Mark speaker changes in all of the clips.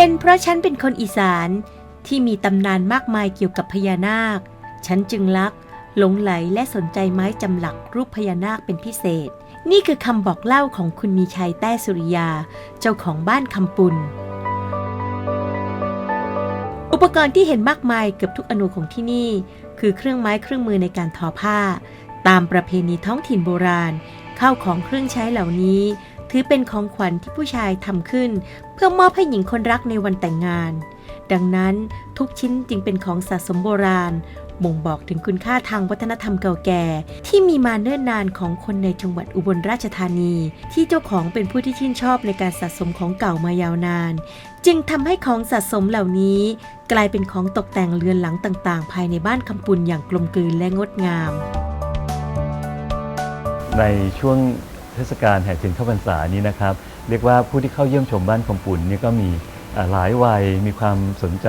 Speaker 1: เป็นเพราะฉันเป็นคนอีสานที่มีตำนานมากมายเกี่ยวกับพญานาค ฉันจึงรัก หลงไหลและสนใจไม้จำหลักรูปพญานาคเป็นพิเศษ นี่คือคำบอกเล่าของคุณมีชัยแต้สุริยา เจ้าของบ้านคำปุนอุปกรณ์ที่เห็นมากมายเกือบทุกอนูของที่นี่ คือเครื่องไม้เครื่องมือในการทอผ้า ตามประเพณีท้องถิ่นโบราณ ข้าวของเครื่องใช้เหล่านี้ ถือเป็นของขวัญที่ผู้ชายทำขึ้น เพื่อมอบให้หญิงคนรักในวันแต่งงาน ดังนั้นทุกชิ้นจึงเป็นของสะสมโบราณบ่งบอกถึงคุณค่าทางวัฒนธรรมเก่าแก่ ที่มีมาเนิ่นนานของคนในจังหวัดอุบลราชธานี ที่เจ้าของเป็นผู้ที่ชื่นชอบในการสะสมของเก่ามายาวนาน จึงทำให้ของสะสมเหล่านี้ กลายเป็นของตกแต่งเรือนหลังต่างๆ ภายในบ้านคำปุนอย่างกลมกลืนและงดงาม
Speaker 2: ในช่วง เทศกาลแห่เทียนเข้าพรรษานี้นะครับ เรียกว่าผู้ที่เข้าเยี่ยมชมบ้านคำปุ่นนี่ก็มีหลายวัยมีความสนใจ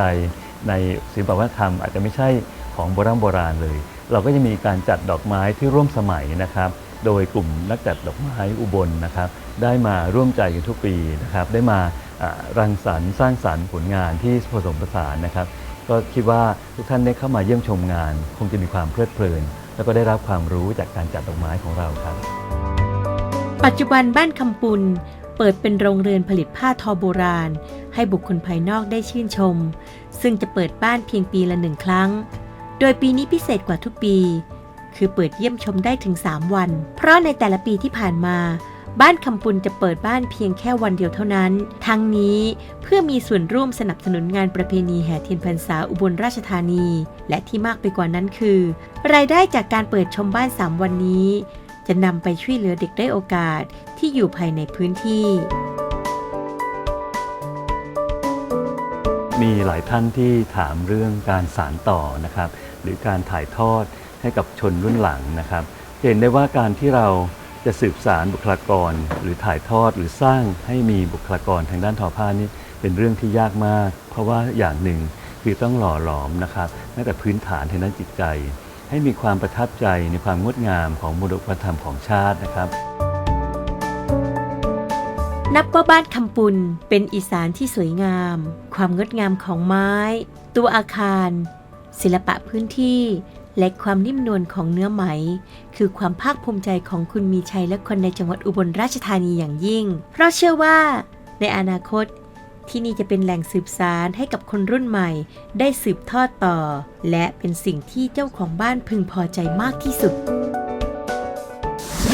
Speaker 2: ในศิลปวัฒนธรรม อาจจะไม่ใช่ของโบราณโบราณเลย เราก็จะมีการจัดดอกไม้ที่ร่วมสมัยนะครับ โดยกลุ่มนักจัดดอกไม้อุบลนะครับ ได้มาร่วมใจกันทุกปีนะครับ ได้มาอ่ารังสรรค์สร้างสรรค์ผลงานที่ผสมผสานนะครับ ก็คิดว่าทุกท่านได้เข้ามาเยี่ยมชมงาน คงจะมีความเพลิดเพลิน แล้วก็ได้รับความรู้จากการจัดดอกไม้ของเราครับ
Speaker 1: ปัจจุบันบ้านคำปุนเปิดเป็นโรงเรือนผลิตผ้าทอโบราณ ให้บุคคลภายนอกได้ชื่นชม ซึ่งจะเปิดบ้านเพียงปีละหนึ่งครั้ง โดยปีนี้พิเศษกว่าทุกปี คือเปิดเยี่ยมชมได้ถึง 3 วัน เพราะในแต่ละปีที่ผ่านมาบ้านคำปุนจะเปิดบ้านเพียงแค่วันเดียวเท่านั้น ทั้งนี้เพื่อมีส่วนร่วมสนับสนุนงานประเพณีแห่เทียนพรรษาอุบลราชธานี และที่มากไปกว่านั้นคือ รายได้จากการเปิดชมบ้าน 3 วันนี้ จะนำไปช่วยเหลือเด็กได้โอกาสที่อยู่ภายในพื้นที่
Speaker 2: มีหลายท่านที่ถามเรื่องการสารต่อนะครับ หรือการถ่ายทอดให้กับชนรุ่นหลังนะครับ เห็นได้ว่าการที่เราจะสืบสารบุคลากร หรือถ่ายทอดหรือสร้างให้มีบุคลากรทางด้านทอผ้านี่เป็นเรื่องที่ยากมาก เพราะว่าอย่างหนึ่งคือต้องหล่อหลอมนะครับตั้งแต่พื้นฐานทางด้านจิตใจ ให้มีความประทับใจในความงดงามของมรดกวัฒนธรรมของชาตินะครับ
Speaker 1: นับว่าบ้านคำปุนเป็นอีสานที่สวยงาม ความงดงามของไม้ ตัวอาคาร ศิลปะพื้นที่และความนิ่มนวลของเนื้อไหม คือความภาคภูมิใจของคุณมีชัยและคนในจังหวัดอุบลราชธานีอย่างยิ่ง เพราะเชื่อว่า ในอนาคต ที่นี่จะเป็นแหล่งสืบสารให้กับคนรุ่นใหม่ ได้สืบทอดต่อ และเป็นสิ่งที่เจ้าของบ้านพึงพอใจมากที่สุด